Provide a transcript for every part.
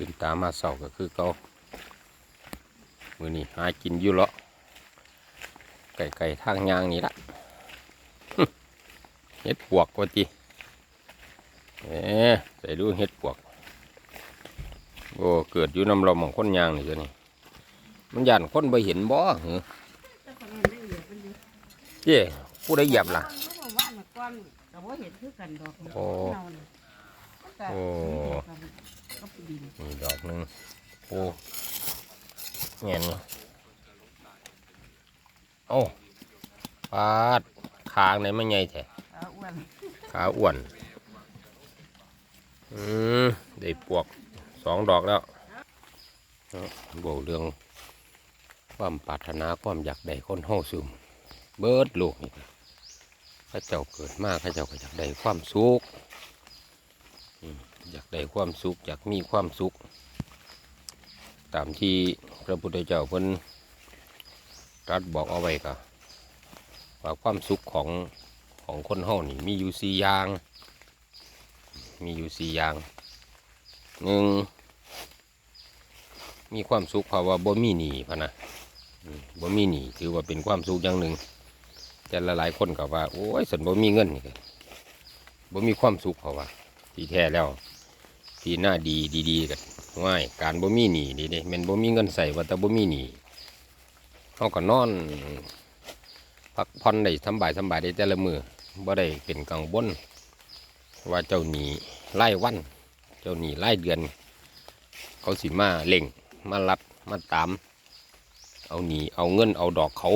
ตื่นตามาเสาก็คือเก่ามือนี้หากินอยู่เลาะไก่ไก่ทางยางนี่ละเฮ็ดปวกว่าติเอ๊ะใส่ดูเฮ็ดปวก โอ้เกิดอยู่น้ำลมของคนยางนี่จ้ะนี่มันยันคนไปเห็นบ่เหรอแต่คนนั้นได้เหยียบมันอยู่เจ้ผู้ใดเหยียบล่ะเขาบอกว่ามันก้อนแต่ว่าเห็นคือกันดอกโอ้เนาเนี่ยมันก็โอ้ก็ดินนี่ดอกหนึ่งโอ้เงี้ยนี่โอ้ปาดคางไหนไม่ใหญ่แท้ขาอ้วนขาอ้วนอืมได้ปวกสองดอกแล้วเนาะบอกเรื่องความปรารถนาความอยากได้คนเฮาซึมเบิดโลกนี่ข้าเจ้าเกิดมาข้าเจ้าก็อยากได้ความสุข อยากได้ความสุขอยากมีความสุข ตามที่พระพุทธเจ้าเพิ่นตรัสบอกเอาไว้ก็ว่าความสุขของของคนเฮานี่มีอยู่สี่อย่าง มีอยู่สี่อย่างหนึ่งมีความสุขเพราะว่าบ่มีหนี้พะนะบ่มีหนี้ถือว่าเป็นความสุขอย่างหนึ่งแต่ละหลายคนก็ว่าโอ้ยสันบ่มีเงินนี่บ่มีความสุขเพราะว่าที่แท้แล้ว ที่หน้าดีดีๆกันง่ายการบ่มีหนี้นี่เด้แมันบ่มีเงินใส่ว่าแต่บ่มีหนี้เฮาก็นอนพักผ่อนได้สบายสบายได้แต่ละมือบ่ได้เป็นกังวลว่าเจ้าหนี้รายวัน เจ้าหนี้รายเดือน เขาสิมาเล่งมารัดมาตาม เอาหนีเอาเงินเอาดอกเขา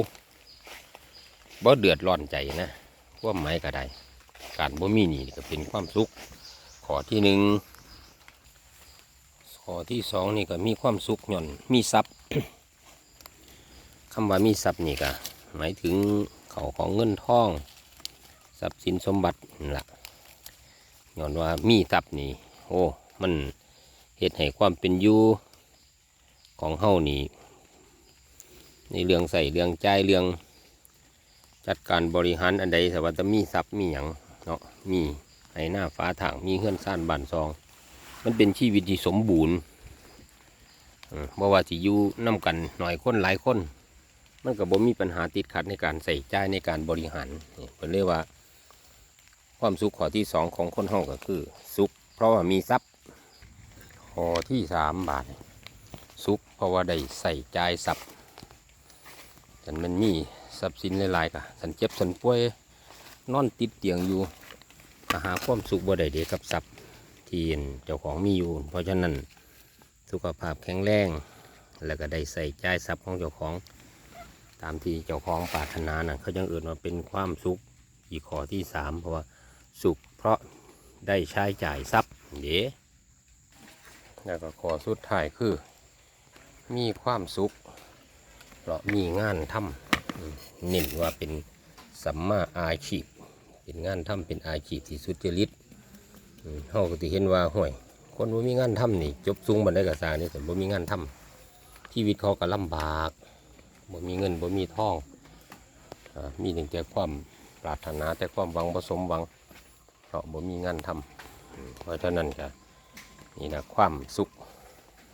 บ่เดือดร้อนใจนะความหมายก็ได้ การบ่มีหนี้ก็เป็นความสุขขอที่หนึ่ง ข้อที่สองนี่ก็มีความสุขหย่อนมีทรัพย์คำว่ามีทรัพย์นี่ก็หมายถึงเขาของเงินทองทรัพย์สินสมบัตินั่ะหย่อนว่ามีทรัพย์นี่ โอ้ มันเหตุให้ความเป็นอยู่ของเฮานี่ ในเรื่องใส่เรื่องใจเรื่องจัดการบริหารอันใดแต่ว่าจะมีทรัพย์มีอย่างเนาะมีในหน้าฟ้าถังมีเฮื่อนซ่านบานซอง มันเป็นชีวิตที่สมบูรณ์เออบ่ว่าสิอยู่น้กันหน่อยคนหลายคน มันก็บ่มีปัญหาติดขัดในการใส่ใจในการบริหารเพิ่นเรียกว่า ความสุขข้อที่สองของคนเฮาก็คือ สุข เพราะว่ามีทรัพย์ข้อที่สามบาทสุขเพราะว่าได้ใส่ใจทรัพย์ฉันมันมีทรัพย์สินหลายๆกะฉันเจ็บฉันป่วยนอนติดเตียงอยู่หาความสุขบ่ได้เดีกับทรัพย์ ที่เจ้าของมีอยู่ เพราะฉะนั้นสุขภาพแข็งแรง แล้วก็ได้ใส่ใจทรัพย์ของเจ้าของ ตามที่เจ้าของปรารถนานะเขายังเอื่นว่าเป็นความสุขอีกข้อที่สามเพราะว่าสุขเพราะได้ใช้จ่ายทรัพย์เด้แล้วก็ข้อสุดท้ายคือ มีความสุข เพราะมีงานทำอืมเน้นว่าเป็นสัมมาอาชีพ เป็นงานทำเป็นอาชีพที่สุจริต เฮาก็สิเห็นว่าห่วย คนบ่มีงานทำนี่ จบสูงบันไดกระสานี่แต่บ่มีงานทำชีวิตเขาก็ลำบากบ่มีเงินบ่มีทองอ่ามีแต่ความปรารถนาแต่ความหวังบ่สมหวังเพราะบ่มีงานทำอืมเพราะฉะนั้นก็นี่นะความสุข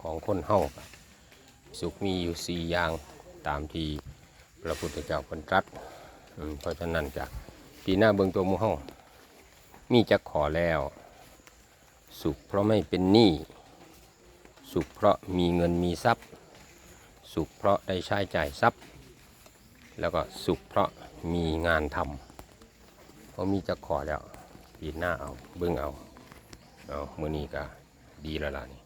ของคนเฮาก็สุขมีอยู่สี่อย่างตามที่พระพุทธเจ้าเพิ่นตรัสเพราะฉะนั้นก็ปีหน้าเบิงตัวหมูเฮามีจะขอแล้ว สุขเพราะไม่เป็นหนี้ สุขเพราะมีเงินมีทรัพย์ สุขเพราะได้ใช้จ่ายทรัพย์ แล้วก็สุขเพราะมีงานทำเพราะมีจะขอแล้วปีหน้าเอาเบิ่งเอา เอามือนี้ก็ดีแล้วล่ะนี่